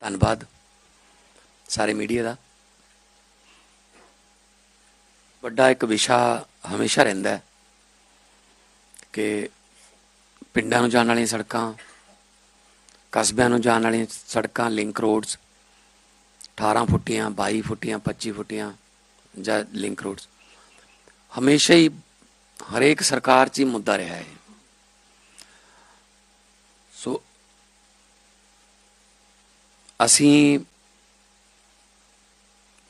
ਧੰਨਵਾਦ। ਸਾਰੇ ਮੀਡੀਆ ਦਾ। ਵੱਡਾ ਇੱਕ ਵਿਸ਼ਾ ਹਮੇਸ਼ਾ ਰਹਿੰਦਾ ਹੈ ਕਿ ਪਿੰਡਾਂ ਨੂੰ ਜਾਣ ਵਾਲੀਆਂ ਸੜਕਾਂ, ਕਸਬਿਆਂ ਨੂੰ ਜਾਣ ਵਾਲੀਆਂ ਸੜਕਾਂ ਲਿੰਕ ਰੋਡਸ 18 ਫੁੱਟੀਆਂ 22 ਫੁੱਟੀਆਂ 25 ਫੁੱਟੀਆਂ ਜਾਂ ਲਿੰਕ ਰੋਡਸ ਹਮੇਸ਼ਾ ਹੀ ਹਰੇਕ ਸਰਕਾਰ 'ਚ ਹੀ ਮੁੱਦਾ ਰਿਹਾ ਹੈ। ਸੋ ਅਸੀਂ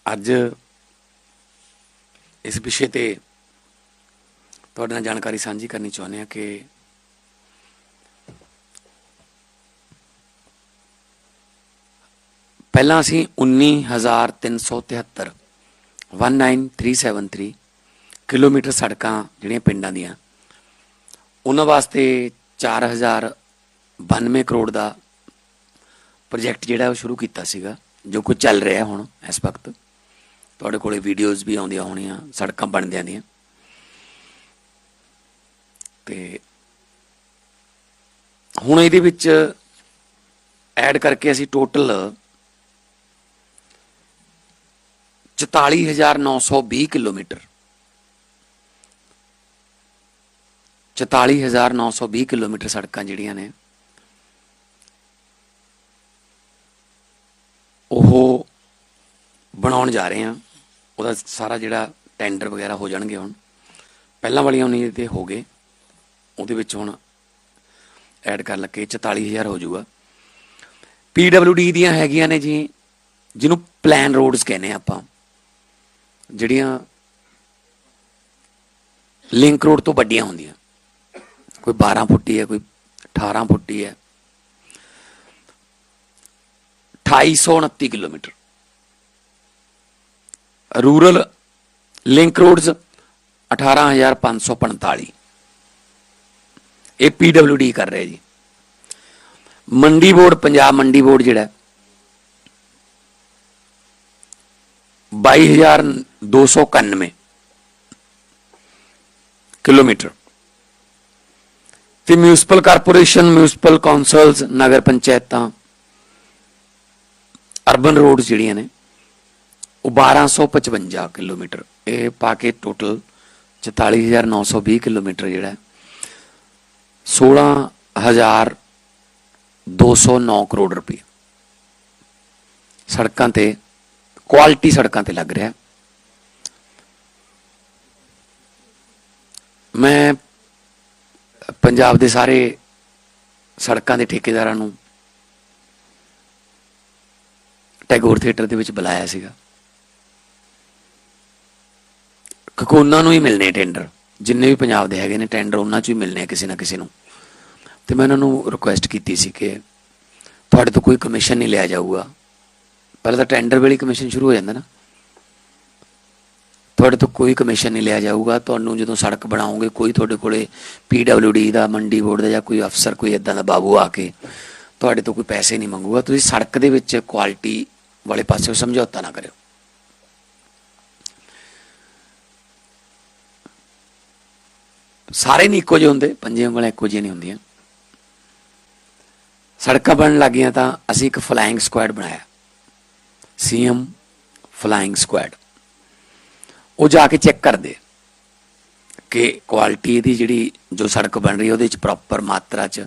ਅੱਜ ਇਸ ਵਿਸ਼ੇ ਤੇ ਤੁਹਾਡੇ ਨਾਲ ਜਾਣਕਾਰੀ ਸਾਂਝੀ ਕਰਨੀ ਚਾਹੁੰਦੇ ਹਾਂ ਕਿ ਪਹਿਲਾਂ ਅਸੀਂ 19373 19373 ਕਿਲੋਮੀਟਰ ਸੜਕਾਂ ਜਿਹੜੀਆਂ ਪਿੰਡਾਂ ਦੀਆਂ, ਉਹਨਾਂ ਵਾਸਤੇ 4092 ਕਰੋੜ ਦਾ ਪ੍ਰੋਜੈਕਟ ਜਿਹੜਾ ਉਹ ਸ਼ੁਰੂ ਕੀਤਾ ਸੀਗਾ, ਜੋ ਕੁਝ ਚੱਲ ਰਿਹਾ ਹੁਣ ਇਸ ਵਕਤ, ਤੁਹਾਡੇ ਕੋਲੇ ਵੀਡੀਓਜ਼ ਵੀ ਆਉਂਦੀਆਂ ਹੋਣੀਆਂ, ਸੜਕਾਂ ਬਣਦਿਆਂ ਦੀਆਂ। ਤੇ ਹੁਣ ਇਹਦੇ ਵਿੱਚ ਐਡ ਕਰਕੇ ਅਸੀਂ ਟੋਟਲ 44920 ਕਿਲੋਮੀਟਰ। 44920 ਕਿਲੋਮੀਟਰ ਸੜਕਾਂ ਜਿਹੜੀਆਂ ਨੇ ਉਹ ਬਣਾਉਣ ਜਾ ਰਹੇ ਆ ਉਹਦਾ ਸਾਰਾ ਜਿਹੜਾ ਟੈਂਡਰ ਵਗੈਰਾ ਹੋ ਜਾਣਗੇ ਹੁਣ। ਪਹਿਲਾਂ ਵਾਲੀਆਂ ਉਹਨੇ ਤੇ ਹੋ ਗਏ। ਉਹਦੇ ਵਿੱਚ ਹੁਣ ਐਡ ਕਰ ਲੱਗੇ 44000 ਹੋ ਜਾਊਗਾ। PWD ਦੀਆਂ ਹੈਗੀਆਂ ਨੇ ਜੀ, ਜਿਹਨੂੰ ਪਲਾਨ ਰੋਡਸ ਕਹਿੰਦੇ ਆ ਆਪਾਂ। ਜਿਹੜੀਆਂ ਲਿੰਕ ਰੋਡ ਤੋਂ ਵੱਡੀਆਂ ਹੁੰਦੀਆਂ। ਕੋਈ 12 ਫੁੱਟੀ ਹੈ, ਕੋਈ 18 ਫੁੱਟੀ ਹੈ। 2829 ਕਿਲੋਮੀਟਰ ਰੂਰਲ ਲਿੰਕ ਰੋਡਸ 18545 ਇਹ ਪੀਡਬਲਯੂਡੀ ਕਰ ਰਿਹਾ ਜੀ ਮੰਡੀ ਬੋਰਡ ਪੰਜਾਬ ਮੰਡੀ ਬੋਰਡ ਜਿਹੜਾ ਹੈ, 22291 ਕਿਲੋਮੀਟਰ ਤੇ ਮਿਊਨਿਸਪਲ ਕਾਰਪੋਰੇਸ਼ਨ ਮਿਊਨਿਸਪਲ ਕਾਉਂਸਲਸ ਨਗਰ ਪੰਚਾਇਤਾਂ ਅਰਬਨ ਰੋਡਸ ਜਿਹੜੀਆਂ ਨੇ, ਉਹ 1255 ਕਿਲੋਮੀਟਰ। ਇਹ ਪਾ ਕੇ ਟੋਟਲ 44920 ਕਿਲੋਮੀਟਰ ਜਿਹੜਾ ਹੈ। 16209 ਕਰੋੜ ਰੁਪਏ। ਸੜਕਾਂ ਤੇ ਕੁਆਲਿਟੀ ਸੜਕਾਂ ਤੇ ਲੱਗ ਰਿਹਾ ਮੈਂ ਪੰਜਾਬ ਦੇ ਸਾਰੇ ਸੜਕਾਂ ਦੇ ਠੇਕੇਦਾਰਾਂ ਨੂੰ ਟੈਗੋਰ ਥੀਏਟਰ ਦੇ ਵਿੱਚ ਬੁਲਾਇਆ ਸੀਗਾ। ਕਿਉਂਕਿ ਉਹਨਾਂ ਨੂੰ ਹੀ ਮਿਲਨੇ ਟੈਂਡਰ। ਜਿੰਨੇ ਵੀ ਪੰਜਾਬ ਦੇ ਹੈਗੇ ਨੇ ਟੈਂਡਰ, ਉਹਨਾਂ ਚ ਹੀ ਮਿਲਨੇ ਆ ਕਿਸੇ ਨਾ ਕਿਸੇ ਨੂੰ। ਤੇ ਮੈਂ ਉਹਨਾਂ ਨੂੰ ਰਿਕੁਐਸਟ ਕੀਤੀ ਸੀ ਕਿ ਤੁਹਾਡੇ ਤੋਂ ਕੋਈ ਕਮਿਸ਼ਨ ਨਹੀਂ ਲਿਆ ਜਾਊਗਾ। ਪਹਿਲਾਂ ਤਾਂ ਟੈਂਡਰ ਵੇਲੇ ਕਮਿਸ਼ਨ ਸ਼ੁਰੂ ਹੋ ਜਾਂਦਾ ਨਾ। ਤੁਹਾਡੇ ਤੋਂ ਕੋਈ ਕਮਿਸ਼ਨ ਨਹੀਂ ਲਿਆ ਜਾਊਗਾ। ਤੁਹਾਨੂੰ ਜਦੋਂ ਸੜਕ ਬਣਾਓਗੇ, ਕੋਈ ਤੁਹਾਡੇ ਕੋਲੇ ਪੀਡਬਲਯੂਡੀ ਦਾ, ਮੰਡੀ ਬੋਰਡ ਦਾ ਜਾਂ ਕੋਈ ਅਫਸਰ, ਕੋਈ ਇਦਾਂ ਦਾ ਬਾਬੂ ਆ ਕੇ ਤੁਹਾਡੇ ਤੋਂ ਕੋਈ ਪੈਸੇ ਨਹੀਂ ਮੰਗੂਗਾ। ਤੁਸੀਂ ਸੜਕ ਦੇ ਵਿੱਚ ਕੁਆਲਿਟੀ ਵਾਲੇ ਪਾਸੇ ਸਮਝੌਤਾ ਨਾ ਕਰਿਓ। ਸਾਰੇ ਨਹੀਂ ਇੱਕੋ ਜਿਹੇ ਹੁੰਦੇ ਪੰਜੇ ਉਂਗਲਾਂ ਇੱਕੋ ਜਿਹੀਆਂ ਨਹੀਂ ਹੁੰਦੀਆਂ। ਸੜਕਾਂ ਬਣਨ ਲੱਗੀਆਂ ਤਾਂ ਅਸੀਂ ਇੱਕ ਫਲਾਈਂਗ ਸਕੁਐਡ ਬਣਾਇਆ। ਸੀਐਮ ਫਲਾਈਂਗ ਸਕੁਐਡ ਉਹ ਜਾ ਕੇ ਚੈੱਕ ਕਰਦੇ ਕਿ ਕੁਆਲਿਟੀ ਦੀ ਜਿਹੜੀ ਜੋ ਸੜਕ ਬਣ ਰਹੀ ਹੈ ਉਹਦੇ ਵਿੱਚ ਪ੍ਰੋਪਰ ਮਾਤਰਾ ਚ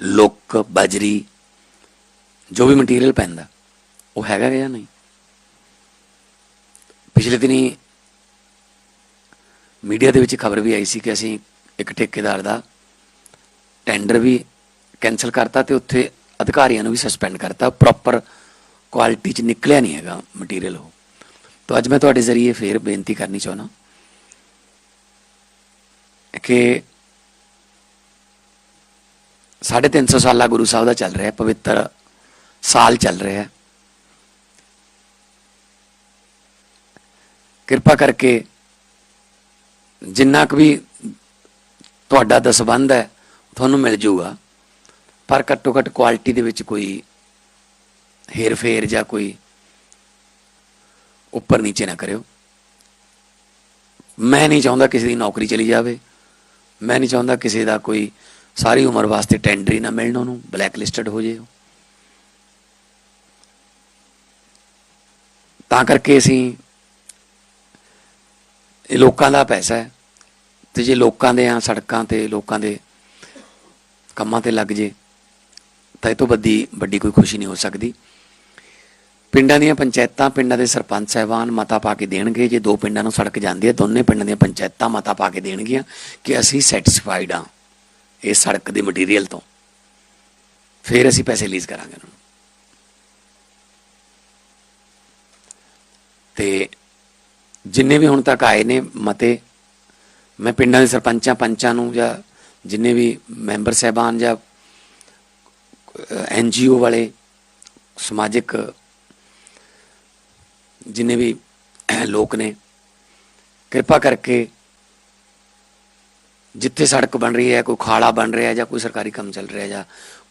ਲੁੱਕ, ਬਜਰੀ, ਜੋ ਵੀ ਮਟੀਰੀਅਲ ਪੈਂਦਾ। ਉਹ ਹੈਗਾ ਜਾਂ ਨਹੀਂ? ਪਿਛਲੇ ਦਿਨੀ ਮੀਡੀਆ ਦੇ ਵਿੱਚ ਖਬਰ ਵੀ ਆਈ ਸੀ ਕਿ ਅਸੀਂ ਇੱਕ ਠੇਕੇਦਾਰ ਦਾ ਟੈਂਡਰ ਵੀ ਕੈਨਸਲ ਕਰਤਾ ਤੇ ਉੱਥੇ ਅਧਿਕਾਰੀਆਂ ਨੂੰ ਵੀ ਸਸਪੈਂਡ ਕਰਤਾ। ਪ੍ਰੋਪਰ ਕੁਆਲਿਟੀ ਚ ਨਿਕਲਿਆ ਨਹੀਂ ਹੈਗਾ ਮਟੀਰੀਅਲ ਉਹ। ਤਾਂ ਅੱਜ ਮੈਂ ਤੁਹਾਡੇ ਜ਼ਰੀਏ ਫੇਰ ਬੇਨਤੀ ਕਰਨੀ ਚਾਹੁੰਦਾ ਕਿ 350 ਸਾਲਾ ਗੁਰੂ ਸਾਹਿਬ ਦਾ ਚੱਲ ਰਿਹਾ, ਪਵਿੱਤਰ ਸਾਲ ਚੱਲ ਰਿਹਾ। ਹੈ ਕਿਰਪਾ ਕਰਕੇ ਜਿੰਨਾ ਕੁ ਵੀ ਤੁਹਾਡਾ ਦਾ ਦਸਬੰਦ ਹੈ, ਤੁਹਾਨੂੰ ਮਿਲ ਜਾਊਗਾ ਪਰ ਘੱਟੋ ਘੱਟ ਕੁਆਲਿਟੀ ਦੇ ਵਿੱਚ ਕੋਈ ਹੇਰ ਫੇਰ ਜਾਂ ਕੋਈ ਉੱਪਰ ਨੀਚੇ ਨਾ ਕਰਿਓ। ਮੈਂ ਨਹੀਂ ਚਾਹੁੰਦਾ ਕਿਸੇ ਦੀ ਨੌਕਰੀ ਚਲੀ ਜਾਵੇ। ਮੈਂ ਨਹੀਂ ਚਾਹੁੰਦਾ ਕਿਸੇ ਦਾ ਕੋਈ ਸਾਰੀ ਉਮਰ ਵਾਸਤੇ ਟੈਂਡਰ ਹੀ ਨਾ ਮਿਲਣ ਉਹਨੂੰ ਬਲੈਕ ਲਿਸਟਡ ਹੋ ਜੇ ਤਾਂ ਕਰਕੇ ਅਸੀਂ ਇਹ ਲੋਕਾਂ ਦਾ ਪੈਸਾ ਹੈ। ਤੇ ਜੇ ਲੋਕਾਂ ਦੇ ਆ ਸੜਕਾਂ ਤੇ, ਲੋਕਾਂ ਦੇ ਕੰਮਾਂ ਤੇ ਲੱਗ ਜੇ, ਤਾਂ ਇਹ ਤੋਂ ਵੱਡੀ ਵੱਡੀ ਕੋਈ ਖੁਸ਼ੀ ਨਹੀਂ ਹੋ ਸਕਦੀ। ਪਿੰਡਾਂ ਦੀਆਂ ਪੰਚਾਇਤਾਂ ਪਿੰਡਾਂ ਦੇ ਸਰਪੰਚ ਸਾਹਿਬਾਨ ਮਤਾ ਪਾ ਕੇ ਦੇਣਗੇ। ਜੇ ਦੋ ਪਿੰਡਾਂ ਨੂੰ ਸੜਕ ਜਾਂਦੀ ਹੈ, ਦੋਨੇ ਪਿੰਡਾਂ ਦੀਆਂ ਪੰਚਾਇਤਾਂ ਮਤਾ ਪਾ ਕੇ ਦੇਣਗੀਆਂ ਕਿ ਅਸੀਂ ਸੈਟੀਸਫਾਈਡ ਹਾਂ ਇਹ ਸੜਕ ਦੇ ਮਟੀਰੀਅਲ ਤੋਂ। ਫਿਰ ਅਸੀਂ ਪੈਸੇ ਲੀਜ਼ ਕਰਾਂਗੇ ਉਹਨਾਂ ਨੂੰ। ਤੇ ਜਿੰਨੇ ਵੀ ਹੁਣ ਤੱਕ ਆਏ ਨੇ ਮਤੇ, ਮੈਂ ਪਿੰਡਾਂ ਦੇ ਸਰਪੰਚਾਂ, ਪੰਚਾਂ ਨੂੰ ਜਾਂ ਜਿੰਨੇ ਵੀ ਮੈਂਬਰ ਸਹਿਬਾਨ ਜਾਂ ਐਨ ਐਨਜੀਓ ਵਾਲੇ ਸਮਾਜਿਕ ਜਿੰਨੇ ਵੀ ਲੋਕ ਨੇ, ਕਿਰਪਾ ਕਰਕੇ ਜਿੱਥੇ ਸੜਕ ਬਣ ਰਹੀ ਹੈ, ਕੋਈ ਖਾਲਾ ਬਣ ਰਿਹਾ ਜਾਂ ਕੋਈ ਸਰਕਾਰੀ ਕੰਮ ਚੱਲ ਰਿਹਾ ਜਾਂ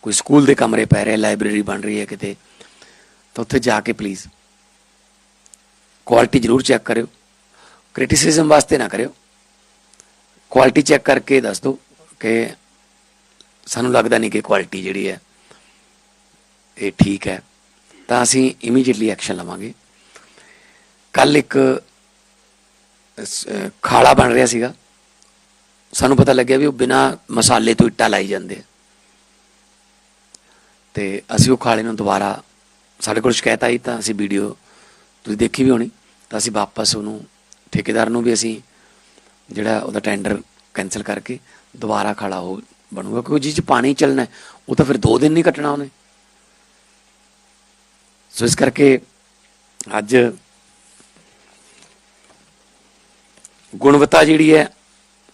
ਕੋਈ ਸਕੂਲ ਦੇ ਕਮਰੇ ਪੈ ਰਹੇ, ਲਾਇਬ੍ਰੇਰੀ ਬਣ ਰਹੀ ਹੈ ਕਿਤੇ, ਤਾਂ ਉੱਥੇ ਜਾ ਕੇ ਪਲੀਜ਼ ਕੁਆਲਿਟੀ ਜ਼ਰੂਰ ਚੈੱਕ ਕਰਿਓ। ਕ੍ਰਿਟਿਸਿਜ਼ਮ ਵਾਸਤੇ ਨਾ ਕਰਿਓ। ਕੁਆਲਿਟੀ ਚੈੱਕ ਕਰਕੇ ਦੱਸ ਦਿਓ ਕਿ ਸਾਨੂੰ ਲੱਗਦਾ ਨਹੀਂ ਕਿ ਕੁਆਲਿਟੀ ਜਿਹੜੀ ਹੈ, ਇਹ ਠੀਕ ਹੈ। ਤਾਂ ਅਸੀਂ ਇਮੀਡੀਏਟਲੀ ਐਕਸ਼ਨ ਲਵਾਂਗੇ। ਕੱਲ ਇੱਕ ਖਾਲਾ ਬਣ ਰਿਹਾ ਸੀਗਾ। ਸਾਨੂੰ ਪਤਾ ਲੱਗਿਆ ਵੀ ਉਹ ਬਿਨਾ ਮਸਾਲੇ ਤੋਂ ਇੱਟਾਂ ਲਾਈ ਜਾਂਦੇ ਆ। ਤੇ ਅਸੀਂ ਉਹ ਖਾਲੇ ਨੂੰ ਦੁਬਾਰਾ ਸਾਡੇ ਕੋਲ ਸ਼ਿਕਾਇਤ ਆਈ ਤਾਂ ਅਸੀਂ ਵੀਡੀਓ ਤੁਸੀਂ ਦੇਖੀ ਵੀ ਹੋਣੀ। ਤਾਂ ਅਸੀਂ ਵਾਪਸ ਉਹਨੂੰ ਠੇਕੇਦਾਰ ਨੂੰ ਵੀ ਅਸੀਂ ਜਿਹੜਾ ਉਹਦਾ ਟੈਂਡਰ ਕੈਨਸਲ ਕਰਕੇ ਦੁਬਾਰਾ ਖਾਲਾ ਉਹ ਬਣੂਗਾ, ਕਿਉਂਕਿ ਜਿਸ ਚ ਪਾਣੀ ਚੱਲਣਾ ਉਹ ਤਾਂ ਫਿਰ 2 ਦਿਨ ਨਹੀਂ ਕੱਟਣਾ ਉਹਨੇ। ਸੋ ਇਸ ਕਰਕੇ ਅੱਜ ਗੁਣਵੱਤਾ ਜਿਹੜੀ ਹੈ,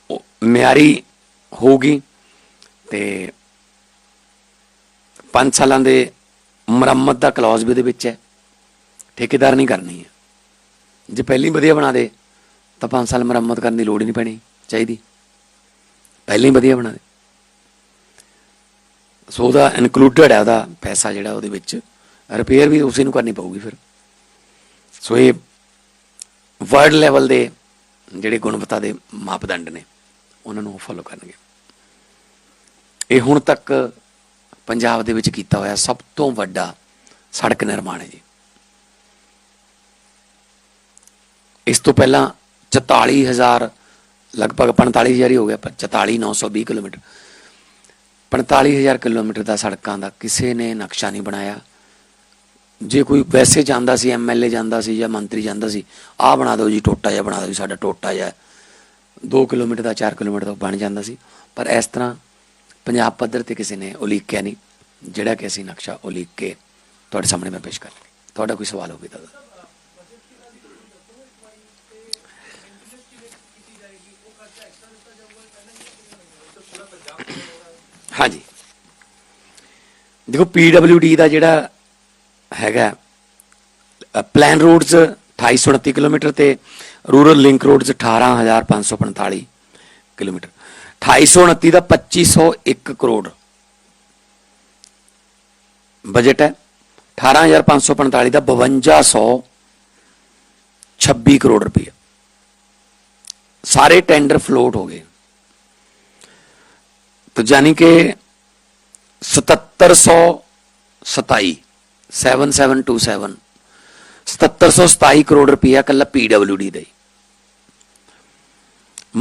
ਉਹ ਮਿਆਰੀ ਹੋਊਗੀ ਤੇ 5 ਸਾਲਾਂ ਦੇ ਮੁਰੰਮਤ ਦਾ ਕਲੌਜ਼ ਵੀ ਉਹਦੇ ਵਿੱਚ ਹੈ। ਠੇਕੇਦਾਰ ਨਹੀਂ ਕਰਨੀ ਹੈ। ਜੇ ਪਹਿਲੀ ਵਧੀਆ ਬਣਾ ਦੇ ਤਾਂ 5 ਸਾਲ ਮੁਰੰਮਤ ਕਰਨ ਦੀ ਲੋੜ ਹੀ ਨਹੀਂ ਪੈਣੀ, ਚਾਹੀਦੀ। ਪਹਿਲਾਂ ਹੀ ਵਧੀਆ ਬਣਾ ਦੇ। ਸੋ ਉਹਦਾ ਇਨਕਲੂਡਡ ਹੈ ਉਹਦਾ ਪੈਸਾ ਜਿਹੜਾ ਉਹਦੇ ਵਿੱਚ। ਰਿਪੇਅਰ ਵੀ ਉਸੇ ਨੂੰ ਕਰਨੀ ਪਊਗੀ ਫਿਰ। ਸੋ ਇਹ ਵਰਲਡ ਲੈਵਲ ਦੇ ਜਿਹੜੇ ਗੁਣਵੱਤਾ ਦੇ ਮਾਪਦੰਡ ਨੇ, ਉਹਨਾਂ ਨੂੰ ਫੋਲੋ ਕਰਨਗੇ। ਇਹ ਹੁਣ ਤੱਕ ਪੰਜਾਬ ਦੇ ਵਿੱਚ ਕੀਤਾ ਹੋਇਆ ਸਭ ਤੋਂ ਵੱਡਾ ਸੜਕ ਨਿਰਮਾਣ ਹੈ ਜੀ। ਇਸ ਤੋਂ ਪਹਿਲਾਂ 44000 ਲਗਭਗ 45000 ਹੀ ਹੋ ਗਿਆ, ਪਰ 44920 ਕਿਲੋਮੀਟਰ। 45000 ਕਿਲੋਮੀਟਰ ਦਾ ਸੜਕਾਂ ਦਾ ਕਿਸੇ ਨੇ ਨਕਸ਼ਾ ਨਹੀਂ ਬਣਾਇਆ। ਜੇ ਕੋਈ ਵੈਸੇ ਜਾਂਦਾ ਸੀ ਐਮਐਲਏ ਜਾਂਦਾ ਸੀ ਜਾਂ ਮੰਤਰੀ ਜਾਂਦਾ ਸੀ, ਆਹ ਬਣਾ ਦਿਓ ਜੀ, ਟੋਟਾ ਜਿਹਾ ਬਣਾ ਦਿਓ ਜੀ, ਸਾਡਾ ਟੋਟਾ ਜਿਹਾ। 2 ਕਿਲੋਮੀਟਰ ਦਾ 4 ਕਿਲੋਮੀਟਰ ਦਾ ਬਣ ਜਾਂਦਾ ਸੀ। ਪਰ ਇਸ ਤਰ੍ਹਾਂ ਪੰਜਾਬ ਪੱਧਰ ਤੇ ਕਿਸੇ ਨੇ ਉਲੀਕਿਆ ਨਹੀਂ, ਜਿਹੜਾ ਕਿ ਅਸੀਂ ਨਕਸ਼ਾ ਉਲੀਕ ਕੇ ਤੁਹਾਡੇ ਸਾਹਮਣੇ ਮੈਂ ਪੇਸ਼ ਕਰ ਤੁਹਾਡਾ ਕੋਈ ਸਵਾਲ ਹੋਵੇ ਤਾਂ ਹਾਂਜੀ। ਦੇਖੋ ਪੀਡਬਲਯੂਡੀ ਦਾ ਜਿਹੜਾ ਹੈਗਾ ਪਲਾਨ ਰੋਡਸ 2829 ਕਿਲੋਮੀਟਰ ਤੇ ਰੂਰਲ ਲਿੰਕ ਰੋਡਸ 18545 ਕਿਲੋਮੀਟਰ। 2829 ਦਾ 2501 ਕਰੋੜ ਬਜਟ ਹੈ। 18545 ਦਾ 5226 ਕਰੋੜ ਰੁਪਏ ਸਾਰੇ ਟੈਂਡਰ ਫਲੋਟ ਹੋ ਗਏ। तो यानी कि 7727 7727 7727 ਕਰੋੜ ਰੁਪਇਆ ਕੱਲਾ ਪੀਡਬਲਯੂਡੀ ਦਾ ਹੀ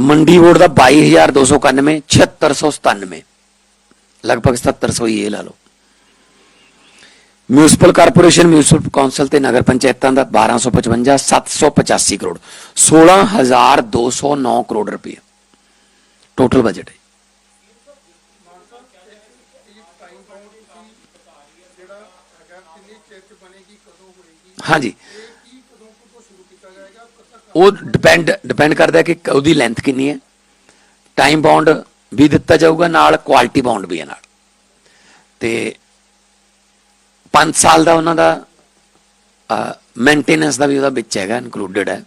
ਮੰਡੀ ਬੋਰਡ ਦਾ 22291 7697 ਲਗਭਗ 7700 ਹੀ ਇਹ ਲਾ ਲਓ ਮਿਊਨਿਸਪਲ ਕਾਰਪੋਰੇਸ਼ਨ ਮਿਊਨਿਸਪਲ ਕੌਂਸਲ ਤੇ ਨਗਰ ਪੰਚਾਇਤਾਂ ਦਾ 1255 785 ਕਰੋੜ 16209 ਕਰੋੜ ਰੁਪਏ ਟੋਟਲ ਬਜਟ ਹੈ ਜਿਹੜਾ ਹੈਗਾ ਕਿੰਨੀ ਚਿਰ ਚ ਬਣੇਗੀ ਕਦੋਂ ਹੋਏਗੀ ਹਾਂਜੀ। ਕੀ ਕਦੋਂ ਤੋਂ ਸ਼ੁਰੂ ਕੀਤਾ ਜਾਏਗਾ ਉਹ ਡਿਪੈਂਡ ਡਿਪੈਂਡ ਕਰਦਾ ਕਿ ਉਹਦੀ ਲੈਂਥ ਕਿੰਨੀ ਹੈ। ਟਾਈਮ ਬਾਉਂਡ ਵੀ ਦਿੱਤਾ ਜਾਊਗਾ, ਨਾਲ ਕੁਆਲਿਟੀ ਬਾਉਂਡ ਵੀ ਹੈ ਨਾਲ। ਤੇ 5 ਸਾਲ ਦਾ ਉਹਨਾਂ ਦਾ ਮੇਨਟੇਨੈਂਸ ਦਾ ਵੀ ਉਹਦਾ ਵਿੱਚ ਹੈਗਾ ਇਨਕਲੂਡਡ ਹੈ।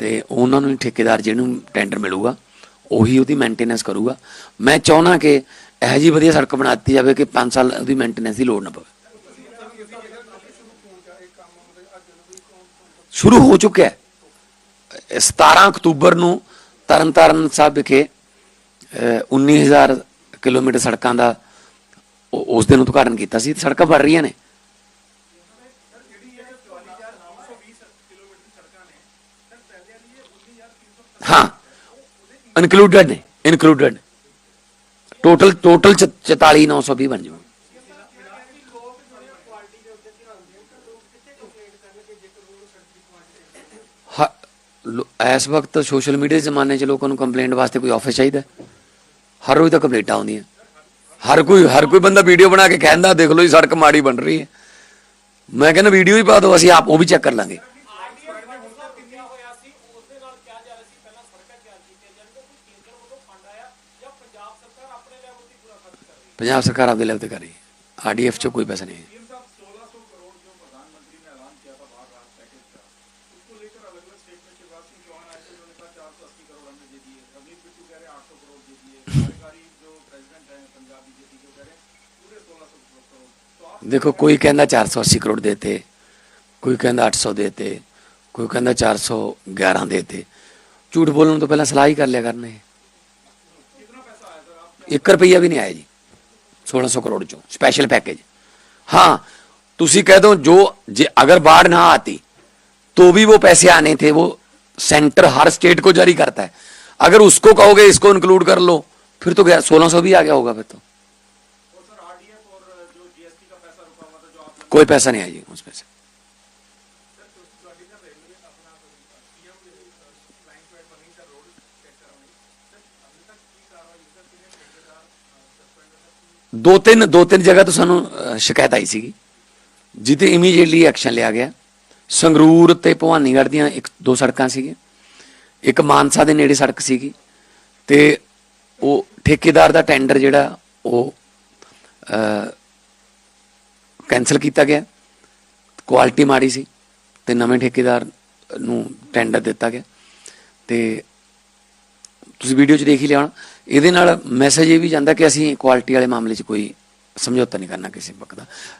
ਤੇ ਉਹਨਾਂ ਨੂੰ ਠੇਕੇਦਾਰ ਜਿਹਨੂੰ ਟੈਂਡਰ ਮਿਲੂਗਾ, ਉਹੀ ਉਹਦੀ ਮੇਨਟੇਨੈਂਸ ਕਰੂਗਾ। ਮੈਂ ਚਾਹੁੰਦਾ ਕਿ ਇਹੋ ਜੀ ਵਧੀਆ ਸੜਕ ਬਣਾ ਦਿੱਤੀ ਜਾਵੇ ਕਿ 5 ਸਾਲ ਉਹਦੀ ਮੇਨਟੇਨੈਂਸ ਦੀ ਲੋੜ ਨਾ ਪਵੇ। ਸ਼ੁਰੂ ਹੋ ਚੁੱਕਿਆ ਹੈ। 17 ਅਕਤੂਬਰ ਨੂੰ ਤਰਨਤਾਰਨ ਸਾਹਿਬ ਵਿਖੇ ਅਹ, 19000 ਕਿਲੋਮੀਟਰ ਸੜਕਾਂ ਦਾ ਉਸ ਦਿਨ ਉਦਘਾਟਨ ਕੀਤਾ ਸੀ। ਸੜਕਾਂ ਬਣ ਰਹੀਆਂ ਨੇ। ਹਾਂ। ਇਨਕਲੂਡਡ ਨੇ। ਇਨਕਲੂਡਡ ਟੋਟਲ ਟੋਟਲ 44920 ਬਣ ਜਾਊ। ਹ- ਲੋ- ਇਸ ਵਕਤ ਸੋਸ਼ਲ ਮੀਡੀਆ ਦੇ ਜ਼ਮਾਨੇ 'ਚ ਲੋਕਾਂ ਨੂੰ ਕੰਪਲੇਂਟ ਵਾਸਤੇ ਕੋਈ ਆਫਿਸ ਚਾਹੀਦਾ ਹਰ ਰੋਜ਼ ਤਾਂ ਕੰਪਲੇਂਟਾਂ ਆਉਂਦੀਆਂ। ਹਰ ਕੋਈ ਹਰ ਕੋਈ ਬੰਦਾ ਵੀਡੀਓ ਬਣਾ ਕੇ ਕਹਿੰਦਾ, ਦੇਖ ਲਓ ਜੀ, ਸੜਕ ਮਾੜੀ ਬਣ ਰਹੀ ਹੈ। ਮੈਂ ਕਹਿੰਦਾ ਵੀਡੀਓ ਹੀ ਪਾ ਦਿਓ, ਅਸੀਂ ਆਪ ਉਹ ਵੀ ਚੈੱਕ ਕਰ ਲਾਂਗੇ। ਪੰਜਾਬ ਸਰਕਾਰ ਆਪਦੇ ਲੈਵਲ ਤੇ ਕਰ ਰਹੀ ਹੈ ਆਰਡੀਐਫ 'ਚ ਕੋਈ ਪੈਸਾ ਨਹੀਂ ਹੈ देखो कोई कहना 480 करोड़ देते कोई कहना 800 देते कोई कहना 411 देते झूठ बोलने तो पहले सलाह ही कर लिया करने ਇੱਕ ਰੁਪਈਆ ਵੀ ਨਹੀਂ ਆਇਆ ਜੀ सोलह सौ करोड़ चो स्पैशल पैकेज हाँ तुम कह दो जो जे अगर बाढ़ ना आती तो भी वो पैसे आने थे वो सेंटर हर स्टेट को जारी करता है। अगर उसको कहोगे इसको इंक्लूड कर लो फिर तो गया सोलह सौ भी आ गया होगा फिर तो। कोई पैसा नहीं आएगी उस पैसे। ਦੋ ਤਿੰਨ ਦੋ ਤਿੰਨ ਜਗ੍ਹਾ ਤੋਂ ਸਾਨੂੰ ਸ਼ਿਕਾਇਤ ਆਈ ਸੀਗੀ ਜਿੱਤੇ ਇਮੀਡੀਏਟਲੀ ਐਕਸ਼ਨ ਲਿਆ ਗਿਆ। ਸੰਗਰੂਰ ਤੇ ਭਵਾਨੀਗੜ੍ਹ ਦੀਆਂ ਇੱਕ, ਦੋ ਸੜਕਾਂ ਸੀਗੀਆਂ। ਇੱਕ ਮਾਨਸਾ ਦੇ ਨੇੜੇ ਸੜਕ ਸੀਗੀ ਤੇ ਉਹ ਠੇਕੇਦਾਰ ਦਾ ਟੈਂਡਰ ਜਿਹੜਾ ਉਹ ਕੈਨਸਲ ਕੀਤਾ ਗਿਆ। ਕੁਆਲਿਟੀ ਮਾੜੀ ਸੀ ਤੇ ਨਵੇਂ ਠੇਕੇਦਾਰ ਨੂੰ ਟੈਂਡਰ ਦਿੱਤਾ ਗਿਆ। ਤੇ ਤੁਸੀਂ ਵੀਡੀਓ 'ਚ ਦੇਖ ਹੀ ਲਿਆ ਹੋਣਾ ਇਹਦੇ ਨਾਲ ਮੈਸੇਜ ਇਹ ਵੀ ਜਾਂਦਾ ਕਿ ਅਸੀਂ ਕੁਆਲਿਟੀ ਵਾਲੇ ਮਾਮਲੇ 'ਚ ਕੋਈ ਸਮਝੌਤਾ ਨਹੀਂ ਕਰਨਾ ਕਿਸੇ ਪੱਖ ਦਾ।